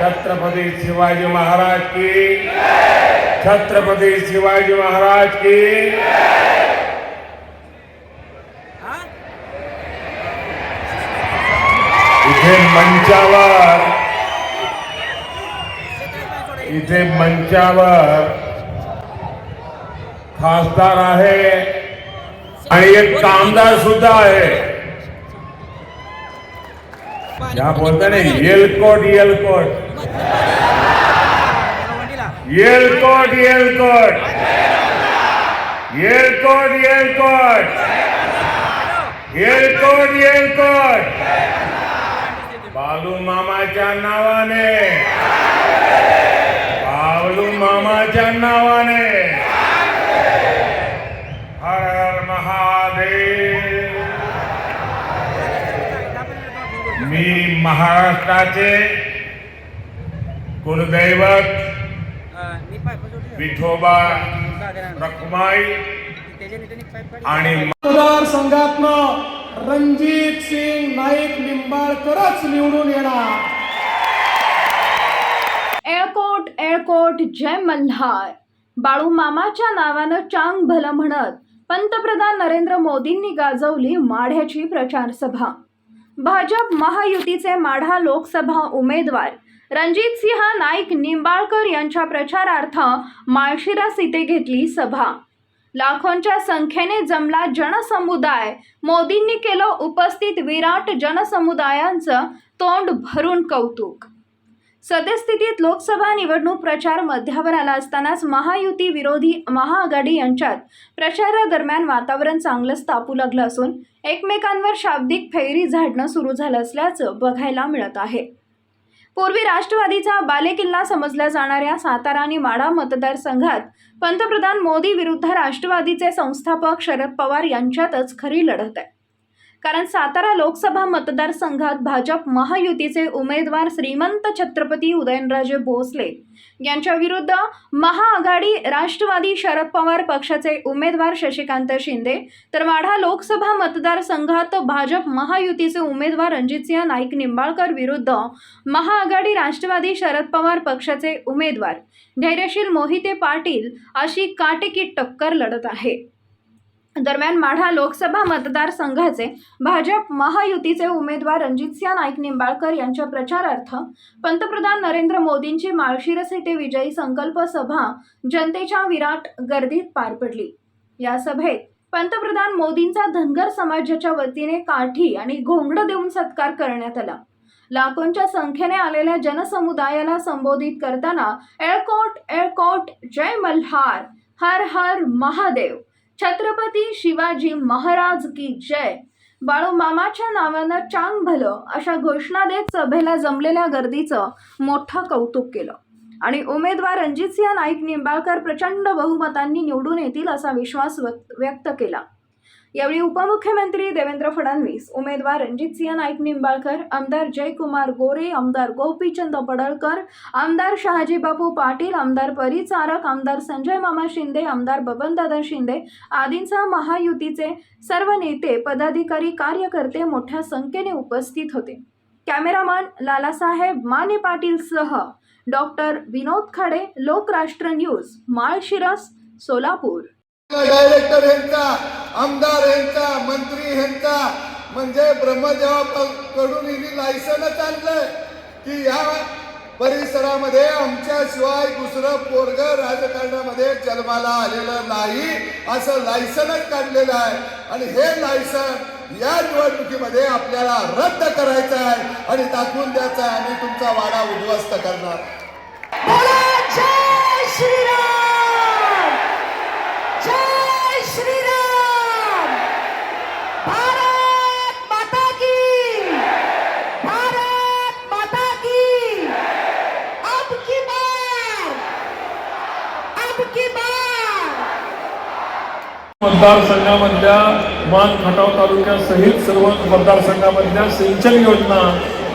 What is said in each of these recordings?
छत्रपती शिवाजी महाराज की छत्रपती शिवाजी महाराज की इथे मंचावर इथे मंचावर खासदार आहे आणि एक कामदार सुद्धा आहे. या बोलता येलकोट येलकोट. येलकोट येलकोट. येलकोट येलकोट. येलकोट येलकोट. बालू मामाच्या नावाने. बालू मामाच्या नावाने. हर हर महादेव. मी महाराष्ट्राचे कुलदैवत विठोबा रखुमाई आणि मतदार संघातनं रणजित सिंग नाईक निंबाळकरच निवडून येणार. एअरकोट एअरकोट जय मल्हार. बाळू मामाच्या नावानं चांग भलं म्हणत पंतप्रधान नरेंद्र मोदींनी गाजवली माढ्याची प्रचार सभा भाजप महायुतीचे माढा लोकसभा उमेदवार रणजित सिंह नाईक निंबाळकर यांच्या प्रचारार्थ माळशिरस इथे घेतली सभा. लाखोंच्या संख्येने जमला जनसमुदाय. मोदींनी केलं उपस्थित विराट जनसमुदायांचं तोंड भरून कौतुक. सद्यस्थितीत लोकसभा निवडणूक प्रचार मध्यावर आला असतानाच महायुती विरोधी महाआघाडी यांच्यात प्रचारादरम्यान वातावरण चांगलंच तापू लागलं असून एकमेकांवर शाब्दिक फैरी झाडणं सुरू झालं असल्याचं बघायला मिळत आहे. पूर्वी राष्ट्रवादीचा बालेकिल्ला समजल्या जाणाऱ्या सातारा आणि माढा मतदारसंघात पंतप्रधान मोदी विरुद्ध राष्ट्रवादीचे संस्थापक शरद पवार यांच्यातच खरी लढत आहे. कारण सातारा लोकसभा मतदारसंघात भाजप महायुतीचे उमेदवार श्रीमंत छत्रपती उदयनराजे भोसले यांच्या विरुद्ध महाआघाडी राष्ट्रवादी शरद पवार पक्षाचे उमेदवार शशिकांत शिंदे तर वाढा लोकसभा मतदारसंघात भाजप महायुतीचे उमेदवार रणजितसिंह नाईक निंबाळकर विरुद्ध महाआघाडी राष्ट्रवादी शरद पवार पक्षाचे उमेदवार धैर्यशील मोहिते पाटील अशी काटेकी टक्कर लढत आहे. दरम्यान माढा लोकसभा मतदारसंघाचे भाजप महायुतीचे उमेदवार रणजितसिंह नाईक निंबाळकर यांच्या प्रचारार्थ पंतप्रधान नरेंद्र मोदींची माळशिरस येथे विजयी संकल्प सभा जनतेच्या विराट गर्दीत पार पडली. या सभेत पंतप्रधान मोदींचा धनगर समाजाच्या वतीने काठी आणि घोंगडं देऊन सत्कार करण्यात आला. लाखोंच्या संख्येने आलेल्या जनसमुदायाला संबोधित करताना एळकोट एळकोट जय मल्हार हर हर महादेव. छत्रपती शिवाजी महाराज की जय. बाळू मामाच्या नावानं चांग भलं अशा घोषणा देत सभेला जमलेल्या गर्दीचं मोठं कौतुक केलं. आणि उमेदवार रणजितसिंह नाईक निंबाळकर प्रचंड बहुमतांनी निवडून येतील असा विश्वास व्यक्त व्यक्त केला. यावेळी उपमुख्यमंत्री देवेंद्र फडणवीस उमेदवार रणजितसिंह नाईक निंबाळकर आमदार जयकुमार गोरे आमदार गोपीचंद पडळकर आमदार शहाजीबापू पाटील आमदार परिचारक आमदार संजय मामा शिंदे आमदार बबनदादा शिंदे आदींसह महायुतीचे सर्व नेते पदाधिकारी कार्यकर्ते मोठ्या संख्येने उपस्थित होते. Cameraman Lalasaheb Mane पाटीलसह doctor Vinod Khade Lokrashtra news Malshiras Solapur. Director यांचा आमदार यांचा मंत्री यांचा म्हणजे ब्रह्मदेवा कडून हिने लायसनच आणलंय की या परिसरामध्ये आमच्याशिवाय दुसरं पोरग राजकारणामध्ये जन्माला आलेलं नाही असं लायसनच काढलेलं आहे. आणि हे लायसन या निवडणुकीमध्ये आपल्याला रद्द करायचं आहे आणि दाखवून द्यायचं आहे. आम्ही तुमचा वाडा उद्ध्वस्त करणार. मतदारसंघामधल्या मान खटाव तालुक्यासहित सर्व मतदारसंघामधल्या सिंचन योजना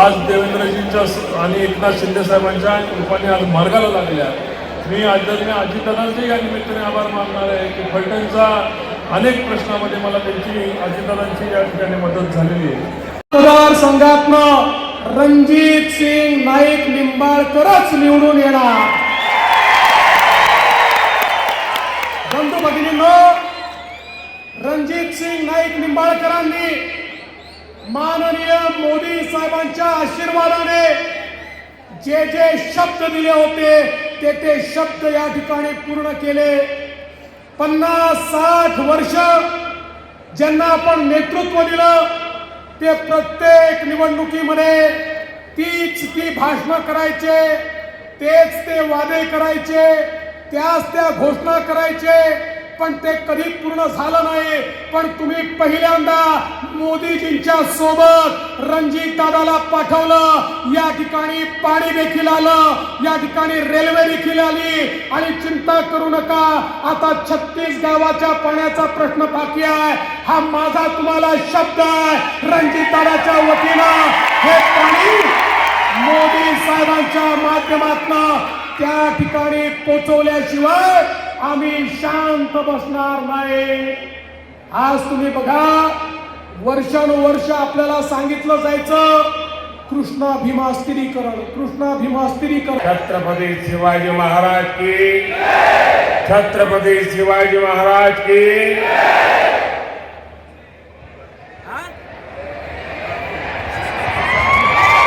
आज देवेंद्रजींच्या आणि एकनाथ शिंदे साहेबांच्या कृपाने आज मार्गाला लागल्या. मी आदरणीय अजितदादांचे या निमित्ताने आभार मानणार आहे की फलटणचा अनेक प्रश्नामध्ये मला त्यांची अजितदादांची या ठिकाणी मदत झालेली आहे. मतदारसंघातनं रणजित सिंग नाईक निंबाळकरच निवडून येणार. दिलीपसिंग सिंग नाईक निंबाळकरांनी माननीय मोदी साहेबांच्या आशीर्वादाने जे जे शब्द दिले होते ते ते शब्द या ठिकाणी पूर्ण केले. पन्नास साठ वर्ष ज्यांना आपण नेतृत्व दिलं ते प्रत्येक निवडणुकीमध्ये तीच ती भाषणं करायचे तेच ते वादे करायचे त्याच त्या घोषणा करायचे पण ते कधी पूर्ण झालं नाही. पण तुम्ही पहिल्यांदा मोदीजींच्या सोबत रणजित दादाला पाठवलं. या ठिकाणी पाणी देखील आलं. या ठिकाणी रेल्वे देखील आली. आणि चिंता करू नका. आता छत्तीस गावाच्या पाण्याचा प्रश्न बाकी आहे. हा माझा तुम्हाला शब्द आहे. रणजित दादाच्या वतीनं हे पाणी मोदी साहेबांच्या माध्यमातून त्या ठिकाणी पोचवल्याशिवाय आम्ही शांत बसणार नाही. आज तुम्ही बघा वर्षानुवर्ष आपल्याला सांगितलं जायचं कृष्णा भीमा स्थिरीकरण कृष्णा भीमा स्थिरीकरण छत्रपती शिवाजी महाराज की छत्रपती शिवाजी महाराज की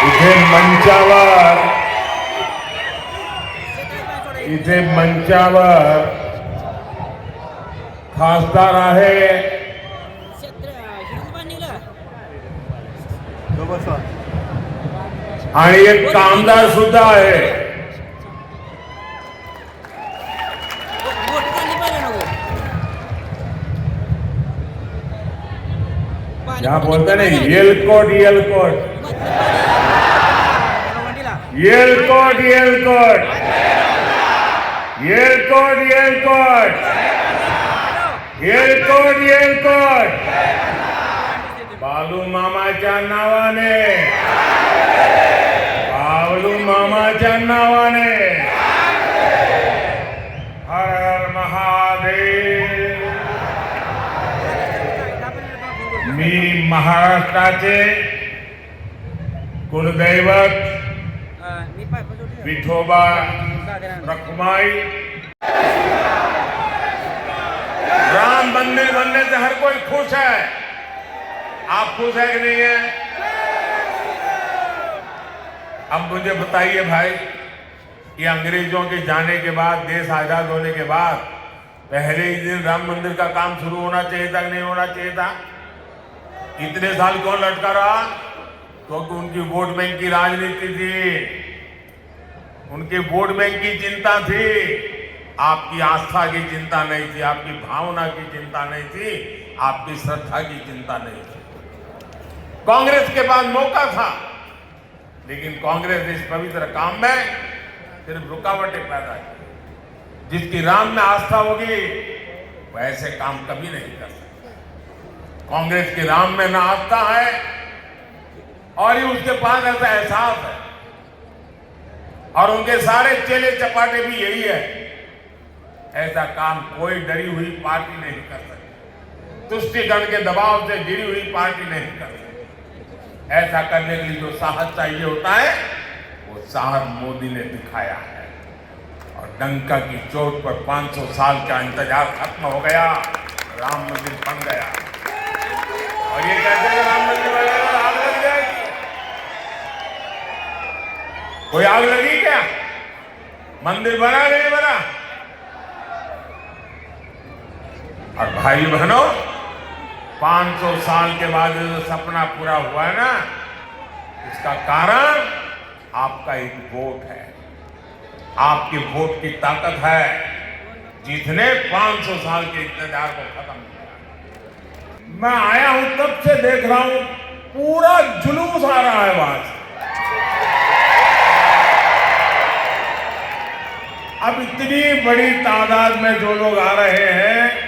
इथे मंचावर. इथे मंचावर. खासदार आणि एक कामदार सुद्धा आहे। या बोलते ना येलकोट येलकोट येलकोट येलकोट येलकोट येलकोट येलकोट येलकोट बालू मामाच्या नावाने. बालू मामाच्या नावाने. हर हर महादेव. मी महाराष्ट्राचे कुलदैवत विठोबा रखमाई. राम मंदिर बनने से हर कोई खुश है। आप खुश है कि नहीं है? अब मुझे बताइए भाई कि अंग्रेज़ों के जाने के बाद, देश आज़ाद होने के बाद, पहले ही दिन राम मंदिर का काम शुरू होना चाहिए था नहीं होना चाहिए था? इतने साल क्यों लटका रहा? क्योंकि तो उनकी वोट बैंक की राजनीति थी। उनके वोट बैंक की चिंता थी। आपकी आस्था की चिंता नहीं थी, आपकी भावना की चिंता नहीं थी, आपकी श्रद्धा की चिंता नहीं थी। कांग्रेस के पास मौका था, लेकिन कांग्रेस इस पवित्र काम में सिर्फ़ रुकावटें पैदा की। जिसकी राम में आस्था होगी, वो ऐसे काम कभी नहीं कर सकता। कांग्रेस के राम में ना आस्था है और ही उसके पास ऐसा एहसास है। और उनके सारे चेले चपाटे भी यही है। ऐसा काम कोई डरी हुई पार्टी नहीं कर सकती। तुष्टिकरण के दबाव से गिरी हुई पार्टी नहीं कर सकती। ऐसा करने के लिए जो साहस चाहिए होता है, वो साहस मोदी ने दिखाया है। और डंका की चोट पर 500 साल का इंतज़ार खत्म हो गया, राम मंदिर बन गया। और ये कहते हैं राम मंदिर तो आग लग जाएगी। कोई आग लगी क्या? मंदिर बना नहीं बना? और भाई बहनों 500 साल के बाद जो सपना पूरा हुआ है ना, इसका कारण आपका एक वोट है। आपके वोट की ताकत है। जिसने 500 साल के इंतज़ार को खत्म किया। मैं आया हूँ तब से देख रहा हूँ, पूरा जुलूस आ रहा है वहाँ से। अब इतनी बड़ी तादाद में जो लोग आ रहे हैं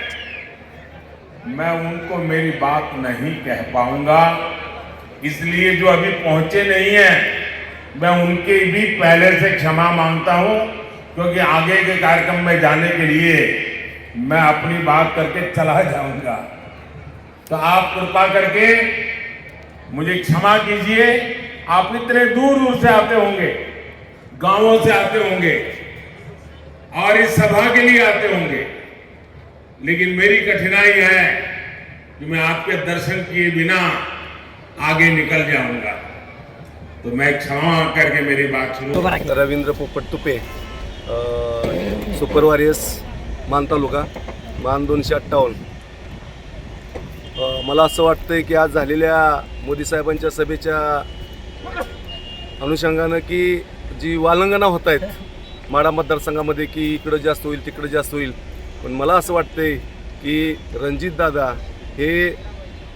मैं उनको मेरी बात नहीं कह पाऊँगा। इसलिए जो अभी पहुँचे नहीं हैं, मैं उनके भी पहले से क्षमा माँगता हूँ, क्योंकि आगे के कार्यक्रम में जाने के लिए मैं अपनी बात करके चला जाऊँगा। तो आप कृपा करके मुझे क्षमा कीजिए। आप इतने दूर दूर से आते होंगे, गाँवों से आते होंगे, और इस सभा के लिए आते होंगे। लेकिन मेरी कठिनाई है कि मैं आपके दर्शन किए बिना आगे निकल जाऊंगा। तो मैं क्षमा करके मेरी बात सुनो। रवींद्र पोपट तुपे सुपर वॉरियर्स मान तालुका मान दोनशे अठ्ठावन्न. मला असं वाटतंय की आज झालेल्या मोदी साहेबांच्या सभेच्या अनुषंगानं की जी वालंगना होत आहेत माडा मतदारसंघामध्ये की इकडं जास्त होईल तिकडं जास्त होईल पण मला असं वाटतंय की रणजितदादा हे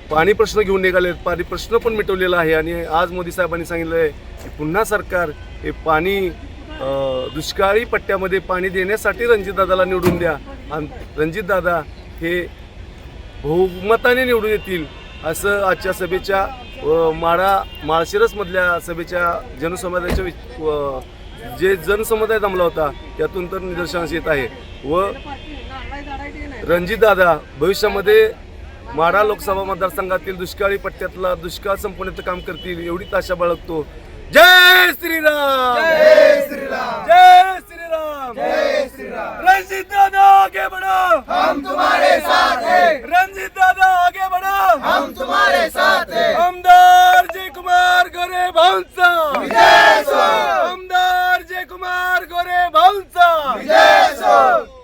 पाणी प्रश्न घेऊन निघाले पाणी प्रश्न पण मिटवलेला आहे. आणि आज मोदी साहेबांनी सांगितलं आहे की पुन्हा सरकार हे पाणी दुष्काळी पट्ट्यामध्ये पाणी देण्यासाठी रणजितदादाला निवडून द्या. आणि रणजितदादा हे बहुमताने निवडून येतील असं आजच्या सभेच्या माळा माळशिरसमधल्या सभेच्या जनसमाजाच्या जे जनसमुदाय जमला होता त्यातून तर निदर्शनास येत आहे. व रणजितदादा भविष्यामध्ये माढा लोकसभा मतदारसंघातील दुष्काळी पट्ट्यातला दुष्काळ संपवण्याचं काम करतील एवढीच आशा बाळगतो. जय श्रीराम! जय श्रीराम! जय श्रीराम! जय श्रीराम! रणजित दादा आगे बढ़ो! हम तुम्हारे साथ हैं। रंजीत दादा आगे बढ़ो! हम तुम्हारे साथ हैं। आमदार जय कुमार गोरे भाऊंचा आमदार विजय कुमार गोरे भाऊंचा.